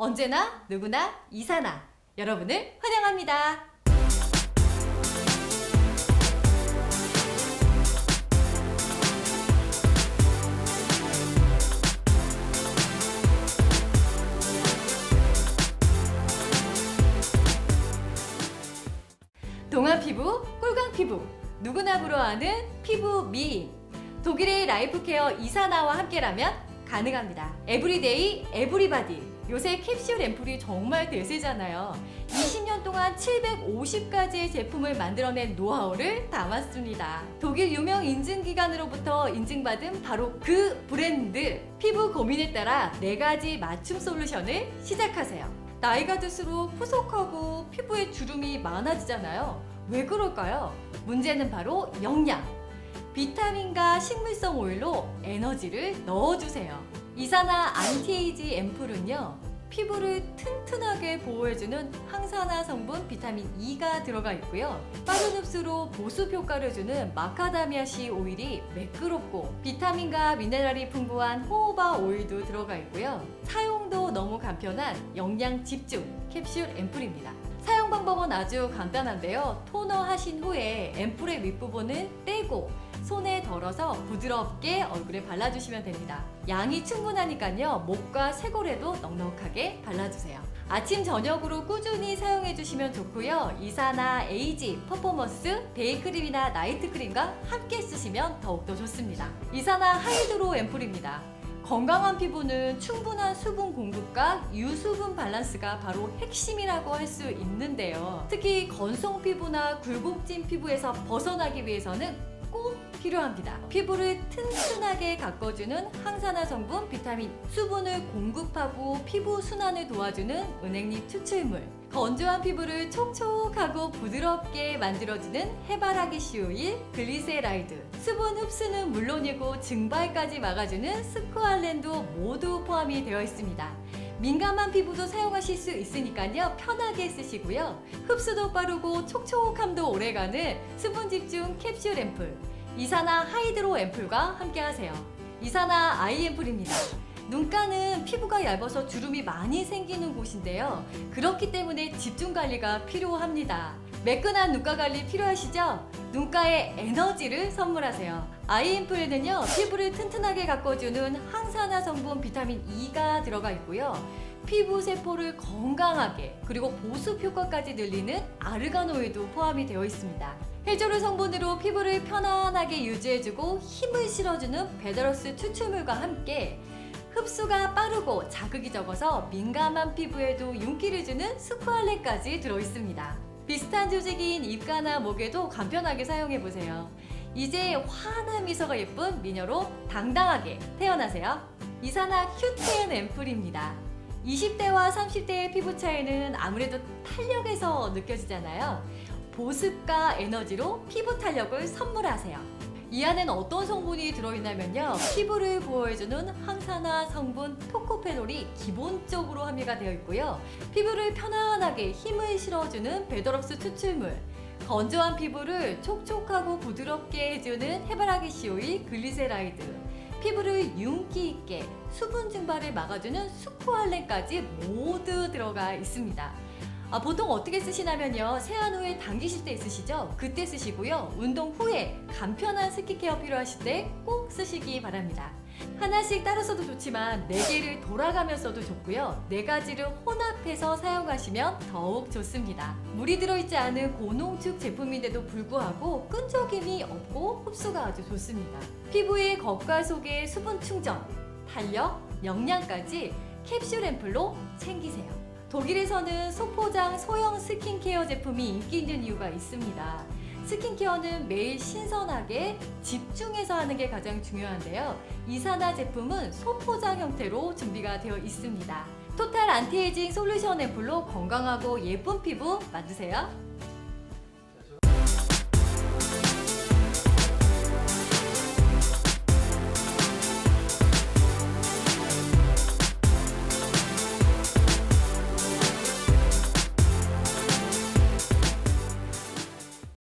언제나 누구나 이사나 여러분을 환영합니다. 동안 피부, 꿀광 피부, 누구나 부러워하는 피부 미인. 독일의 라이프케어 이사나와 함께라면 가능합니다. 에브리데이, 에브리바디. 요새 캡슐 앰플이 정말 대세잖아요. 20년 동안 750가지의 제품을 만들어낸 노하우를 담았습니다. 독일 유명 인증기관으로부터 인증받은 바로 그 브랜드. 피부 고민에 따라 4가지 맞춤 솔루션을 시작하세요. 나이가 들수록 푸석하고 피부에 주름이 많아지잖아요. 왜 그럴까요? 문제는 바로 영양. 비타민과 식물성 오일로 에너지를 넣어주세요. 이사나 안티에이지 앰플은요, 피부를 튼튼하게 보호해주는 항산화 성분 비타민 E가 들어가 있고요. 빠른 흡수로 보습 효과를 주는 마카다미아 씨 오일이 매끄럽고 비타민과 미네랄이 풍부한 호호바 오일도 들어가 있고요. 사용도 너무 간편한 영양 집중 캡슐 앰플입니다. 사용 방법은 아주 간단한데요. 토너 하신 후에 앰플의 윗부분을 떼고 손에 덜어서 부드럽게 얼굴에 발라주시면 됩니다. 양이 충분하니까요. 목과 쇄골에도 넉넉하게 발라주세요. 아침 저녁으로 꾸준히 사용해 주시면 좋고요. 이사나 에이지, 퍼포먼스, 데이크림이나 나이트크림과 함께 쓰시면 더욱더 좋습니다. 이사나 하이드로 앰플입니다. 건강한 피부는 충분한 수분 공급과 유수분 밸런스가 바로 핵심이라고 할 수 있는데요. 특히 건성 피부나 굴곡진 피부에서 벗어나기 위해서는 꼭 필요합니다. 피부를 튼튼하게 가꿔주는 항산화 성분 비타민, 수분을 공급하고 피부 순환을 도와주는 은행잎 추출물, 건조한 피부를 촉촉하고 부드럽게 만들어주는 해바라기 씨오일, 글리세라이드, 수분 흡수는 물론이고 증발까지 막아주는 스쿠알렌도 모두 포함이 되어 있습니다. 민감한 피부도 사용하실 수 있으니까요. 편하게 쓰시고요. 흡수도 빠르고 촉촉함도 오래가는 수분 집중 캡슐 앰플. 이사나 하이드로 앰플과 함께 하세요. 이사나 아이 앰플입니다 눈가는 피부가 얇아서 주름이 많이 생기는 곳인데요 그렇기 때문에 집중 관리가 필요합니다 매끈한 눈가 관리 필요하시죠? 눈가에 에너지를 선물하세요. 아이앰플에는요 피부를 튼튼하게 가꿔주는 항산화 성분 비타민 E가 들어가 있고요. 피부 세포를 건강하게 그리고 보습 효과까지 늘리는 아르가노이도 포함이 되어 있습니다. 해조류 성분으로 피부를 편안하게 유지해주고 힘을 실어주는 베더러스 추출물과 함께 흡수가 빠르고 자극이 적어서 민감한 피부에도 윤기를 주는 스쿠알레까지 들어있습니다. 비슷한 조직인 입가나 목에도 간편하게 사용해보세요. 이제 환한 미소가 예쁜 미녀로 당당하게 태어나세요. 이사나 큐텐 앰플입니다. 20대와 30대의 피부 차이는 아무래도 탄력에서 느껴지잖아요. 보습과 에너지로 피부 탄력을 선물하세요. 이 안에는 어떤 성분이 들어있냐면요. 피부를 보호해주는 항산화 성분 토코페놀이 기본적으로 함유가 되어 있고요. 피부를 편안하게 힘을 실어주는 베더럭스 추출물, 건조한 피부를 촉촉하고 부드럽게 해주는 해바라기 씨 오일 글리세라이드, 피부를 윤기 있게 수분 증발을 막아주는 스쿠알렌까지 모두 들어가 있습니다. 아, 보통 어떻게 쓰시냐면요. 세안 후에 당기실 때 있으시죠? 그때 쓰시고요. 운동 후에 간편한 스킨케어 필요하실 때 꼭 쓰시기 바랍니다. 하나씩 따로 써도 좋지만 네 개를 돌아가면서도 좋고요. 네 가지를 혼합해서 사용하시면 더욱 좋습니다. 물이 들어있지 않은 고농축 제품인데도 불구하고 끈적임이 없고 흡수가 아주 좋습니다. 피부의 겉과 속의 수분 충전, 탄력, 영양까지 캡슐 앰플로 챙기세요. 독일에서는 소포장 소형 스킨케어 제품이 인기 있는 이유가 있습니다. 스킨케어는 매일 신선하게 집중해서 하는 게 가장 중요한데요. 이사나 제품은 소포장 형태로 준비가 되어 있습니다. 토탈 안티에이징 솔루션 앰플로 건강하고 예쁜 피부 만드세요.